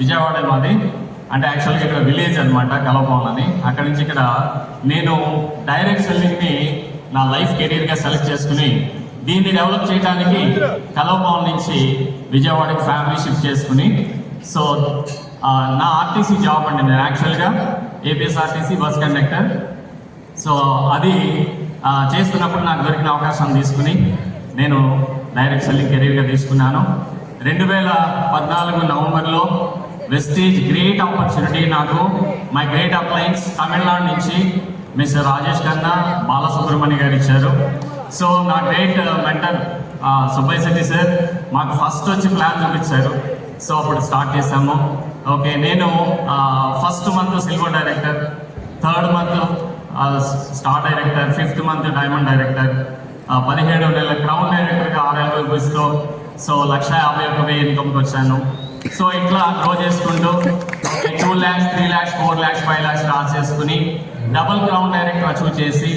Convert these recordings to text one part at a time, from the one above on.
విజయవాడ మాది అంటే యాక్చువల్గా ఇక్కడ విలేజ్ అనమాట కలపాలని అని. అక్కడి నుంచి ఇక్కడ నేను డైరెక్ట్ సెల్లింగ్ని నా లైఫ్ కెరీర్గా సెలెక్ట్ చేసుకుని దీన్ని డెవలప్ చేయడానికి కలవపాల నుంచి విజయవాడకి ఫ్యామిలీ షిఫ్ట్ చేసుకుని సో నా ఆర్టీసీ జాబ్ అండి నేను యాక్చువల్గా ఏపీఎస్ఆర్టీసీ బస్ కండక్టర్ సో అది చేస్తున్నప్పుడు నాకు దొరికిన అవకాశం తీసుకుని నేను డైరెక్ట్ సెల్లింగ్ కెరీర్గా తీసుకున్నాను. రెండు వేల పద్నాలుగు నవంబర్లో వెస్టీజ్ గ్రేట్ ఆపర్చునిటీ నాకు మై గ్రేట్ అప్లయన్స్ తమిళనాడు నుంచి మిస్టర్ రాజేష్ ఖన్నా బాలసుబ్రహ్మణ్య గారు ఇచ్చారు. సో నా great mentor Subbaiah Shetty sir మాకు ఫస్ట్ వచ్చి ప్లాన్ చూపించారు. సో అప్పుడు స్టార్ట్ చేసాము ఓకే నేను first month silver director third month star director fifth month diamond director పదిహేడు నెలల క్రౌన్ డైరెక్టర్గా ఆర్ఎల్ రూపీస్లో సో లక్ష యాభై ఒక్క వెయ్యి ఇన్కమ్కి వచ్చాను. సో ఇట్లా గ్రో చేసుకుంటూ two lakhs three lakhs four lakhs five lakhs Raj చేసుకుని డబుల్ క్రౌన్ డైరెక్టర్ అచీవ్ చేసి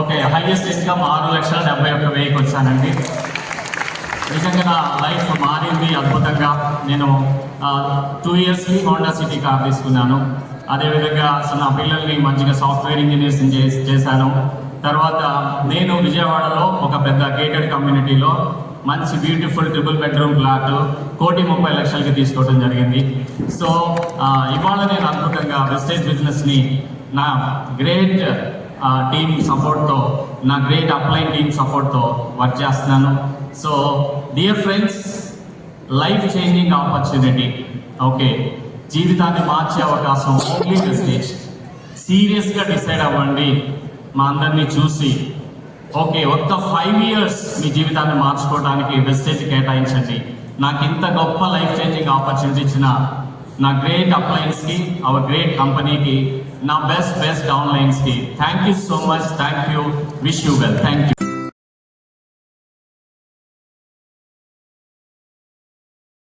ఓకే హైయెస్ట్ ఇన్కమ్ ఆరు లక్షల డెబ్బై ఒక్క వెయ్యికి వచ్చానండి. నిజంగా నా లైఫ్ మారింది అద్భుతంగా. నేను టూ ఇయర్స్కి హోండా సిటీ కార్ తీసుకున్నాను. అదేవిధంగా అసలు నా పిల్లల్ని మంచిగా సాఫ్ట్వేర్ ఇంజనీర్స్ చేశాను. తర్వాత నేను విజయవాడలో ఒక పెద్ద గేటెడ్ కమ్యూనిటీలో మంచి బ్యూటిఫుల్ ట్రిపుల్ బెడ్రూమ్ ప్లాట్ కోటి ముప్పై లక్షలకి తీసుకోవడం జరిగింది. సో ఇవాళ నేను అద్భుతంగా వెస్టేజ్ బిజినెస్ని నా గ్రేట్ టీమ్ సపోర్ట్తో నా గ్రేట్ అప్లైన్ టీమ్ సపోర్ట్తో వర్క్ చేస్తున్నాను. So dear friends life changing opportunity okay జీవితాన్ని మార్చే అవకాశం ఓన్లీ వెస్టేజ్ సీరియస్గా డిసైడ్ అవ్వండి. మా అందరినీ చూసి ఓకే ఒక్క ఫైవ్ ఇయర్స్ మీ జీవితాన్ని మార్చుకోవడానికి వెస్టేజ్ కేటాయించండి. నాకు ఇంత గొప్ప లైఫ్ చేంజింగ్ ఆపర్చునిటీ ఇచ్చిన నా గ్రేట్ అప్లయన్స్కి అవర్ గ్రేట్ కంపెనీకి నా best best డౌన్లైన్స్కి thank you so much thank you wish you well thank you